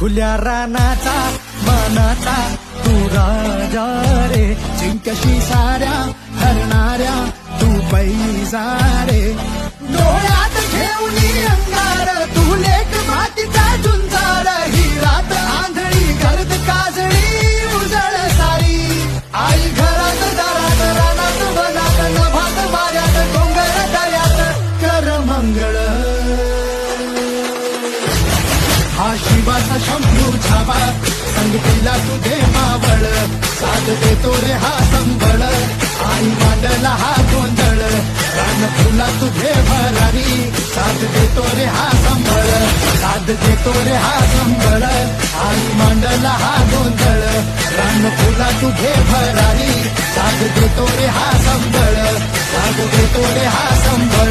खुल्या रानाचा मनाचा तू राजा रे. जिंकशी साऱ्या हरणाऱ्या तू पैसा रे. शिवाचा शंभू छावा. संगतीला तुझे मावळ. साथ देतो रे हा संभळ आई मांडला हा गोंधळ. रान फुला तुझे भरारी. साथ देतो रे हा संभळ साथ देतो रे हा संभळ आई मांडला हा गोंधळ. रान फुला तुझे भरारी. साथ देतो रे हा संभळ साथ देतो रे हा संभळ